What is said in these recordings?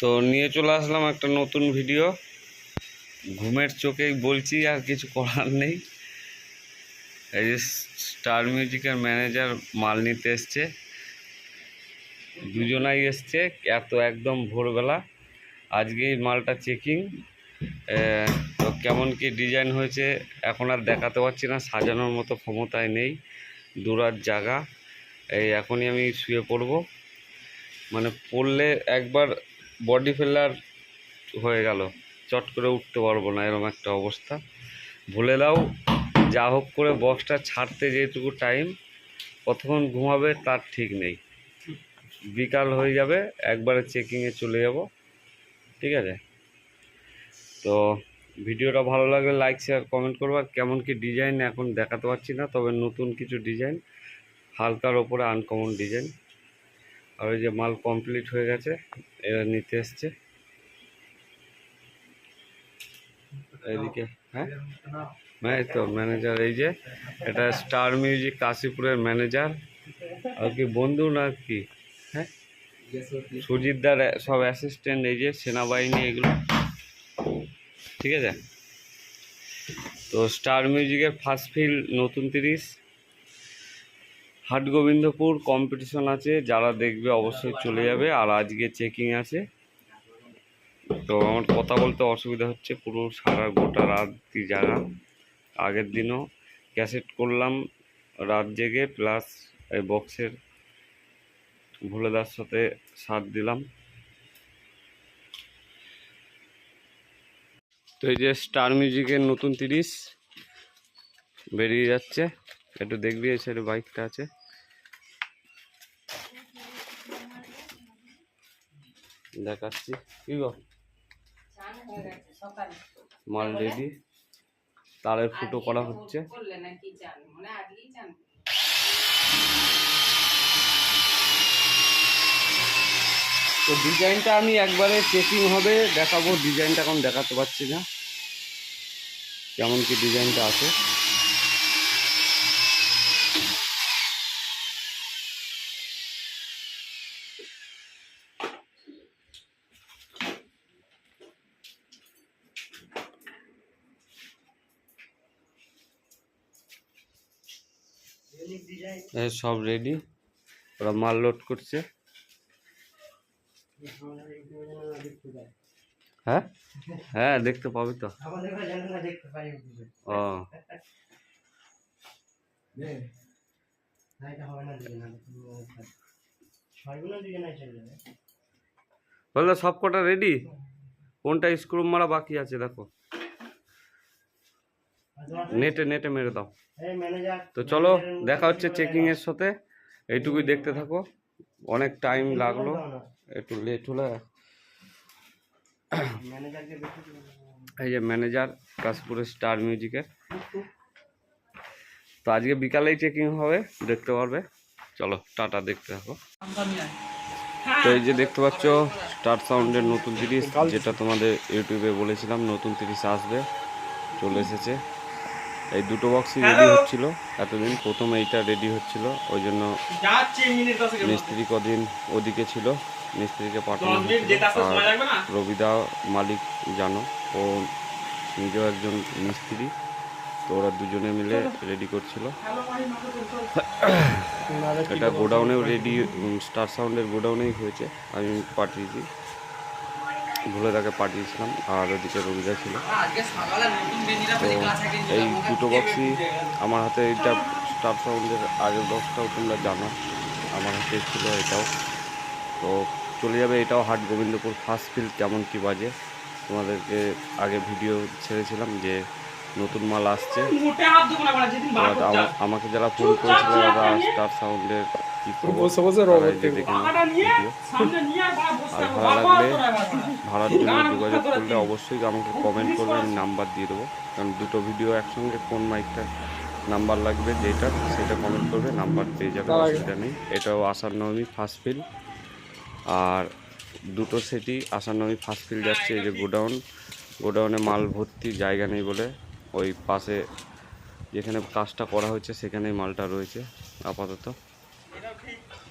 তো নিয়ে চলে আসলাম একটা নতুন ভিডিও। ঘুমের চোখেই বলছি, আর কিছু করার নেই। এই যে স্টার মিউজিকের ম্যানেজার মাল নিতে এসছে। দুজনাই এসছে, এত একদম ভোরবেলা। আজকেই মালটা চেকিং তো কেমন কি ডিজাইন হয়েছে, এখন আর দেখাতে পারছি না, সাজানোর মতো ক্ষমতায় নেই, দূরার জায়গা। এই এখনই আমি শুয়ে পড়ব। মানে পড়লে একবার বডি ফেলার হয়ে গেল। চট করে উঠতে পারব না, এরকম একটা অবস্থা। ভুলে দাও যা হোক করে বক্সটা ছাড়তে যেটুকু টাইম কতক্ষণ ঘুমাবে তার ঠিক নেই। বিকাল হয়ে যাবে, একবারে চেকিংয়ে চলে যাব, ঠিক আছে? তো ভিডিওটা ভালো লাগলে লাইক শেয়ার কমেন্ট করব। আর কেমন কি ডিজাইন এখন দেখাতে পারছি না, তবে নতুন কিছু ডিজাইন হালকার ওপরে আনকমন ডিজাইন আর ওই যে মাল কমপ্লিট হয়ে গেছে, এরা নিতে এসছে। এইদিকে হ্যাঁ? হ্যাঁ তো ম্যানেজার এই যে, এটা স্টার মিউজিক কাশীপুরের ম্যানেজার আর কি বন্ধু না কি? হ্যাঁ? সুজিতদার সব অ্যাসিস্ট্যান্ট এই যে সেনাবাহিনী, এগুলো। ঠিক আছে? তো স্টার মিউজিকের ফার্স্ট ফিল নতুন তিরিশ। হাটগোবিন্দপুর কম্পিটিশন আছে, যারা দেখবে অবশ্যই চলে যাবে, আর আজকে চেকিং আছে। তো আমার কথা বলতে অসুবিধা হচ্ছে পুরো সারা গোটা রাত কি জায়গা আগের দিনও ক্যাসেট করলাম রাত জেগে প্লাস এই বক্সের ভোলেদার সাথে সাথ দিলাম। তো এই যে স্টার মিউজিকের নতুন তিরিশ বেরিয়ে যাচ্ছে। একটু দেখবি, এই সাইডে বাইকটা আছে। দেখাচ্ছি। কি গো? মাল রেডি। তারের ফুটো করা হচ্ছে। তো ডিজাইনটা আমি একবারে চেকিং হবে দেখাবো। ডিজাইনটা এখন দেখাতে পারছি না। কেমন কি ডিজাইনটা আছে? সব রেডি ওরা মাল লোড করছে। হ্যাঁ? হ্যাঁ দেখতে পাবি তো। ও। বলল সব কটা রেডি কোনটা স্ক্রু মারা বাকি আছে, দেখো। নেটে নেটে মেরে দাও। তো চলো দেখা হচ্ছে চেকিং এর সাথে। এইটুকুই দেখতে থাকো। অনেক টাইম লাগল। একটু লেট হলো। এই যে ম্যানেজার কাশপুরের স্টার মিউজিকের তো আজকে বিকালেই চেকিং হবে দেখতে পারবে। চলো টাটা দেখতে থাকো। তো এই যে দেখতে পাচ্ছ স্টার সাউন্ডের নতুন তিরিশ যেটা তোমাদের ইউটিউবে বলেছিলাম নতুন তিরিশ আসবে চলে এসেছে। এই দুটো বক্সই রেডি হচ্ছিল। এতদিন প্রথম এইটা রেডি হচ্ছিল। ওই জন্য মিস্ত্রি কদিন ওদিকে ছিল। মিস্ত্রিকে পাঠানো হয়েছিল। আর রবিদা মালিক জানো ও নিজেও একজন মিস্ত্রি। তো ওরা দুজনে মিলে রেডি করছিল। এটা গোডাউনেও রেডি স্টার সাউন্ডের গোডাউনেই হয়েছে। আমি পাঠিয়েছি। ভুলে তাকে পাঠিয়েছিলাম আর ওদিকে রবিদা ছিল। তো এই দুটো বক্সই আমার হাতে এইটা স্টার সাউন্ডের আগের বক্সটাও তোমরা জানো আমার হাতে ছিল এটাও। তো চলে যাবে এটাও হাট গোবিন্দপুর ফার্স্ট ফিল্ড কেমন কী বাজে। তোমাদেরকে আগে ভিডিও ছেড়েছিলাম যে নতুন মাল আসছে। আমাকে যারা ফোন করেছিল তারা স্টার সাউন্ডের কি আর ভালো লাগলে ভাড়ার জন্য যোগাযোগ করলে অবশ্যই আমাকে কমেন্ট করবে আমি নাম্বার দিয়ে দেবো। কারণ দুটো ভিডিও একসঙ্গে কোন মাইকটা নাম্বার লাগবে যেটা সেটা কমেন্ট করবে নাম্বার পেয়ে যাবে অসুবিধা নেই। এটাও আষাঢ় নবমী ফার্স্ট ফিল আর দুটো সেটই আষাঢ় নবমী ফার্স্ট ফিল যাচ্ছে এই যে গোডাউন। গোডাউনে মাল ভর্তি জায়গা নেই বলে। ওই পাশে যেখানে কাজটা করা হয়েছে সেখানেই মালটা রয়েছে আপাতত।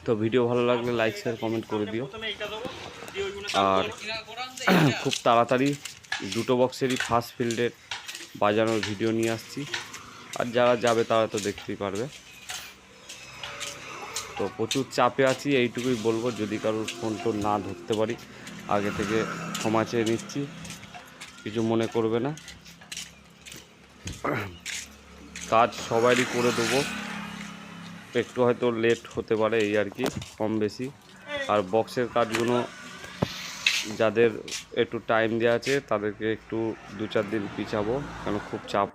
তো ভিডিও ভালো লাগলে লাইক শেয়ার কমেন্ট করে দিও। আর খুব তাড়াতাড়ি দুটো বক্সেরই ফার্স্ট ফিল্ডের বাজানোর ভিডিও নিয়ে আসছি। আর যারা যাবে তারা তো দেখতেই পারবে। তো প্রচুর চাপে আছি, এইটুকুই বলব। যদি কারোর ফোন টোন না ধরতে পারি, আগে থেকে ক্ষমা চেয়ে নিচ্ছি। কিছু মনে করবে না। কাজ সবারই করে দেবো। একটু হয়তো লেট হতে পারে এই আর কি, কম বেশি। আর বক্সের কাজগুলো যাদের একটু টাইম দেওয়া আছে, তাদেরকে একটু দু চার দিন পিছাবো, কেন খুব চাপ